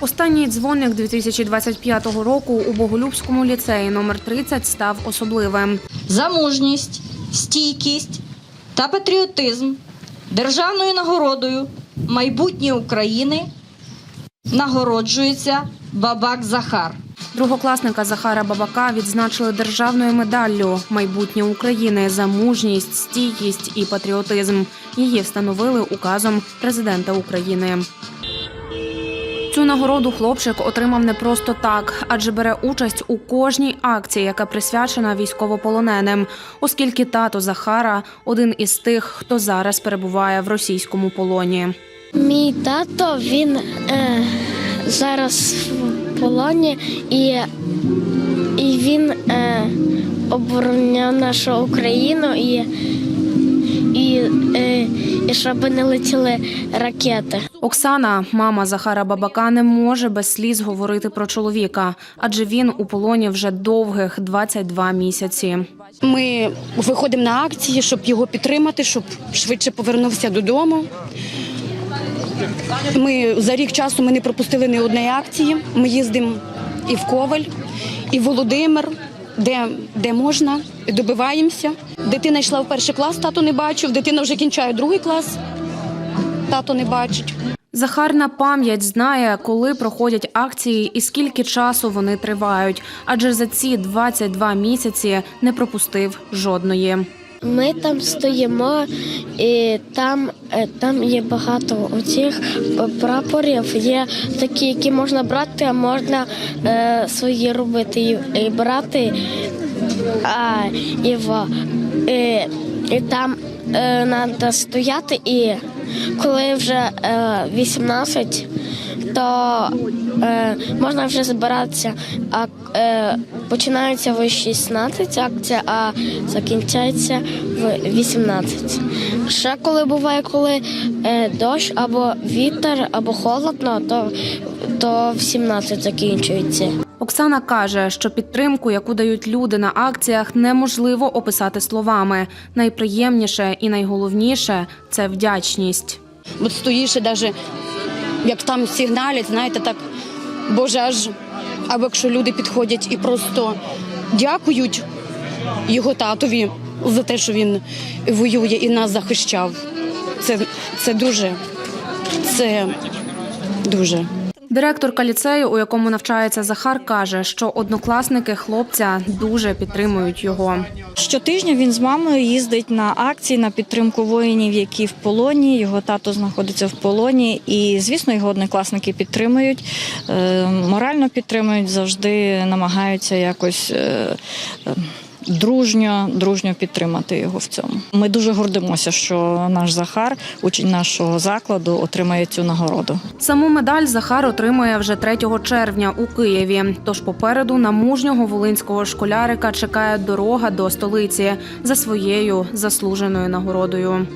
Останній дзвоник 2025 року у Боголюбському ліцеї номер 30 став особливим. за мужність, стійкість та патріотизм державною нагородою майбутнє України нагороджується Бабак Захар. Другокласника Захара Бабака відзначили державною медаллю майбутнє України за мужність, стійкість і патріотизм. Її встановили указом президента України. Цю нагороду хлопчик отримав не просто так, адже бере участь у кожній акції, яка присвячена військовополоненим, оскільки тато Захара один із тих, хто зараз перебуває в російському полоні. Мій тато він е, зараз в полоні і, і він е, обороняв нашу Україну і, і, е, і щоб не летіли ракети. Оксана, мама Захара Бабака, не може без сліз говорити про чоловіка, адже він у полоні вже довгих 22 місяці. Ми виходимо на акції, щоб його підтримати, щоб швидше повернувся додому. Ми за рік часу ми не пропустили ні одної акції. Ми їздимо і в Коваль, і в Володимир, де, де можна, добиваємося. Дитина йшла в перший клас, тато не бачив. Дитина вже кінчає другий клас, тато не бачить. Захар на пам'ять знає, коли проходять акції і скільки часу вони тривають, адже за ці 22 місяці не пропустив жодної. Ми там стоїмо, і там, е, там є багато оцих прапорів. Є такі, які можна брати, а можна е, свої робити і, і брати. А, і, і, і там треба стояти, і коли вже е, 18, то е, можна вже збиратися. А е, починається в 16 акція, а закінчається в 18. Ще коли буває, коли е, дощ або вітер, або холодно, то, то в 17 закінчується. Оксана каже, що підтримку, яку дають люди на акціях, неможливо описати словами. Найприємніше і найголовніше це вдячність. От стоїш і навіть як там сигналять, знаєте, так боже, аж або якщо люди підходять і просто дякують його татові за те, що він воює і нас захищав. Це, це дуже, це дуже. Директорка ліцею, у якому навчається Захар, каже, що однокласники хлопця дуже підтримують його. Щотижня він з мамою їздить на акції на підтримку воїнів, які в полоні. Його тато знаходиться в полоні, і звісно, його однокласники підтримують, е, морально підтримують, завжди намагаються якось. Дружньо, дружньо підтримати його в цьому. Ми дуже гордимося, що наш Захар, учень нашого закладу, отримає цю нагороду. Саму медаль Захар отримує вже 3 червня у Києві. Тож попереду на мужнього волинського школярика чекає дорога до столиці за своєю заслуженою нагородою.